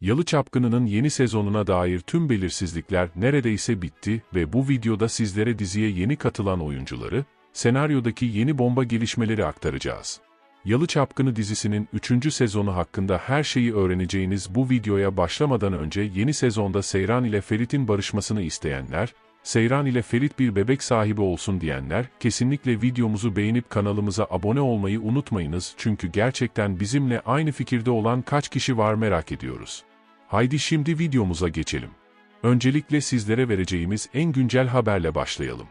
Yalı Çapkını'nın yeni sezonuna dair tüm belirsizlikler neredeyse bitti ve bu videoda sizlere diziye yeni katılan oyuncuları, senaryodaki yeni bomba gelişmeleri aktaracağız. Yalı Çapkını dizisinin 3. sezonu hakkında her şeyi öğreneceğiniz bu videoya başlamadan önce yeni sezonda Seyran ile Ferit'in barışmasını isteyenler, Seyran ile Ferit bir bebek sahibi olsun diyenler, kesinlikle videomuzu beğenip kanalımıza abone olmayı unutmayınız çünkü gerçekten bizimle aynı fikirde olan kaç kişi var merak ediyoruz. Haydi şimdi videomuza geçelim. Öncelikle sizlere vereceğimiz en güncel haberle başlayalım.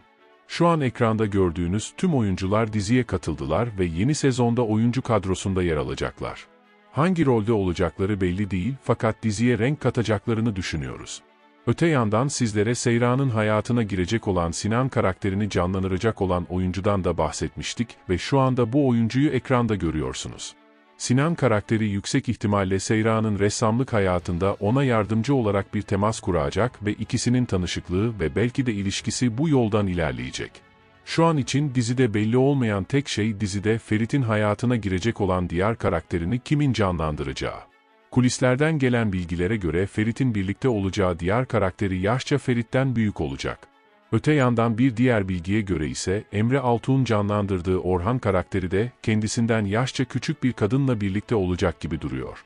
Şu an ekranda gördüğünüz tüm oyuncular diziye katıldılar ve yeni sezonda oyuncu kadrosunda yer alacaklar. Hangi rolde olacakları belli değil fakat diziye renk katacaklarını düşünüyoruz. Öte yandan sizlere Seyran'ın hayatına girecek olan Sinan karakterini canlandıracak olan oyuncudan da bahsetmiştik ve şu anda bu oyuncuyu ekranda görüyorsunuz. Sinan karakteri yüksek ihtimalle Seyran'ın ressamlık hayatında ona yardımcı olarak bir temas kuracak ve ikisinin tanışıklığı ve belki de ilişkisi bu yoldan ilerleyecek. Şu an için dizide belli olmayan tek şey dizide Ferit'in hayatına girecek olan diğer karakterini kimin canlandıracağı. Kulislerden gelen bilgilere göre Ferit'in birlikte olacağı diğer karakteri yaşça Ferit'ten büyük olacak. Öte yandan bir diğer bilgiye göre ise Emre Altuğ'un canlandırdığı Orhan karakteri de kendisinden yaşça küçük bir kadınla birlikte olacak gibi duruyor.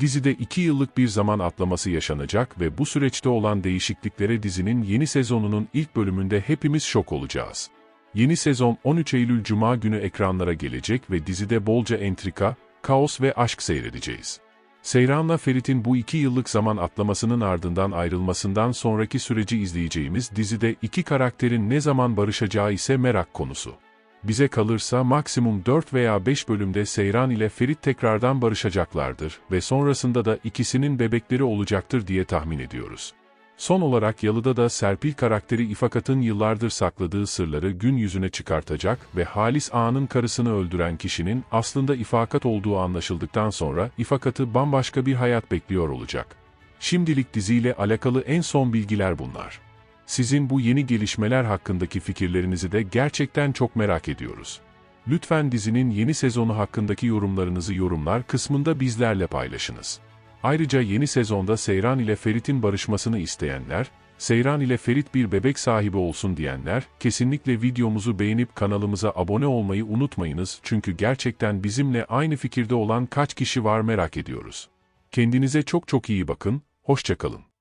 Dizide iki yıllık bir zaman atlaması yaşanacak ve bu süreçte olan değişikliklere dizinin yeni sezonunun ilk bölümünde hepimiz şok olacağız. Yeni sezon 13 Eylül Cuma günü ekranlara gelecek ve dizide bolca entrika, kaos ve aşk seyredeceğiz. Seyran'la Ferit'in bu iki yıllık zaman atlamasının ardından ayrılmasından sonraki süreci izleyeceğimiz dizide iki karakterin ne zaman barışacağı ise merak konusu. Bize kalırsa maksimum 4 veya 5 bölümde Seyran ile Ferit tekrardan barışacaklardır ve sonrasında da ikisinin bebekleri olacaktır diye tahmin ediyoruz. Son olarak Yalı'da da Serpil karakteri İfakat'ın yıllardır sakladığı sırları gün yüzüne çıkartacak ve Halis Ağa'nın karısını öldüren kişinin aslında İfakat olduğu anlaşıldıktan sonra İfakat'ı bambaşka bir hayat bekliyor olacak. Şimdilik diziyle alakalı en son bilgiler bunlar. Sizin bu yeni gelişmeler hakkındaki fikirlerinizi de gerçekten çok merak ediyoruz. Lütfen dizinin yeni sezonu hakkındaki yorumlarınızı yorumlar kısmında bizlerle paylaşınız. Ayrıca yeni sezonda Seyran ile Ferit'in barışmasını isteyenler, Seyran ile Ferit bir bebek sahibi olsun diyenler, kesinlikle videomuzu beğenip kanalımıza abone olmayı unutmayınız çünkü gerçekten bizimle aynı fikirde olan kaç kişi var merak ediyoruz. Kendinize çok çok iyi bakın, hoşçakalın.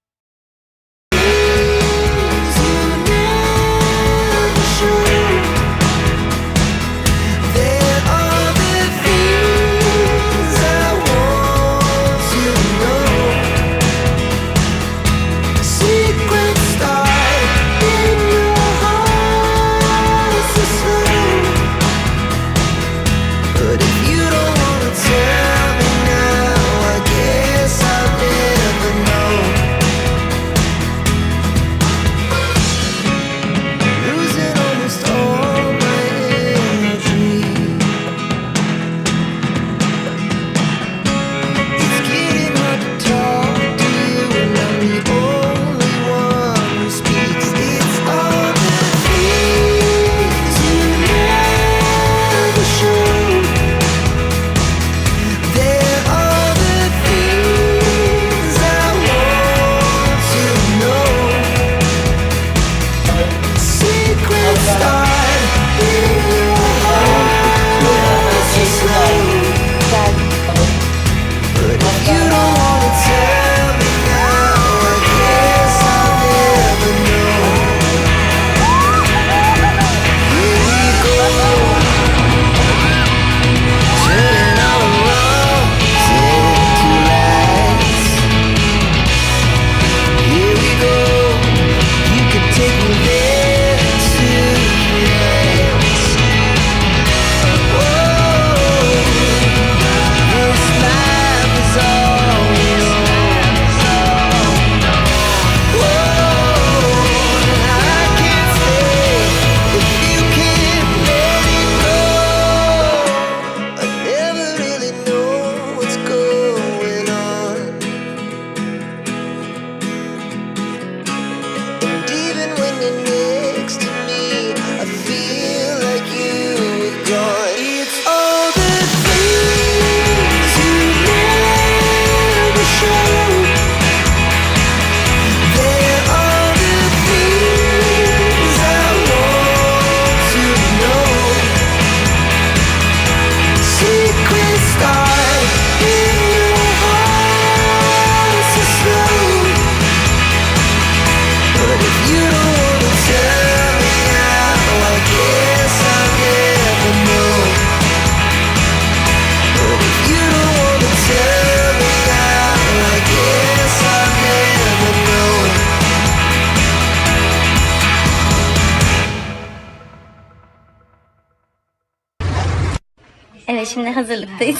Şimdi hazırlıktayız.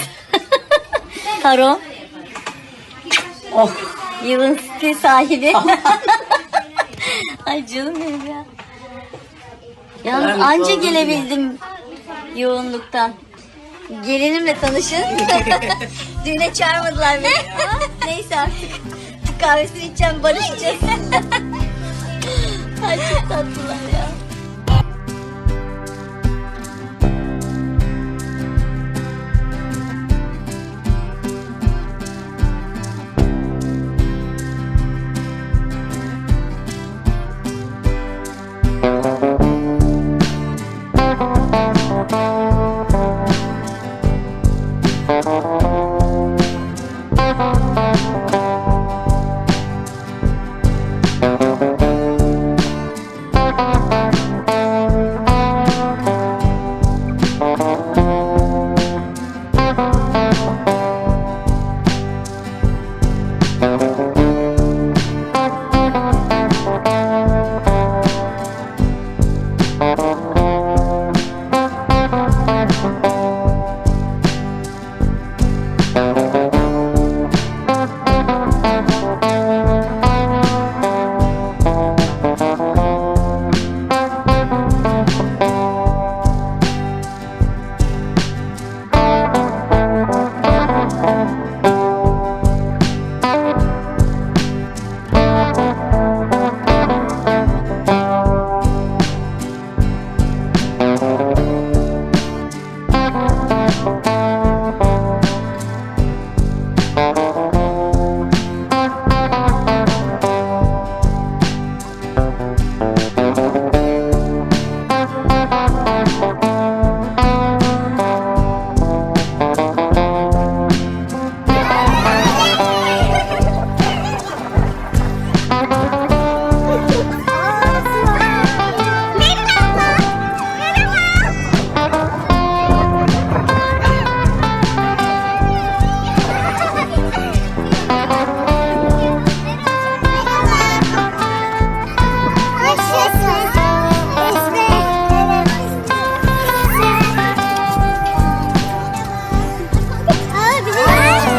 Taro. Oh. Yılın stil sahibi. Ay canım benim ya. Yalnız anca gelebildim yoğunluktan. Gelinimle tanışın. Düğüne çağırmadılar beni neyse artık. Kahvesini içeceğim barışacağız. Ay çok tatlılar ya.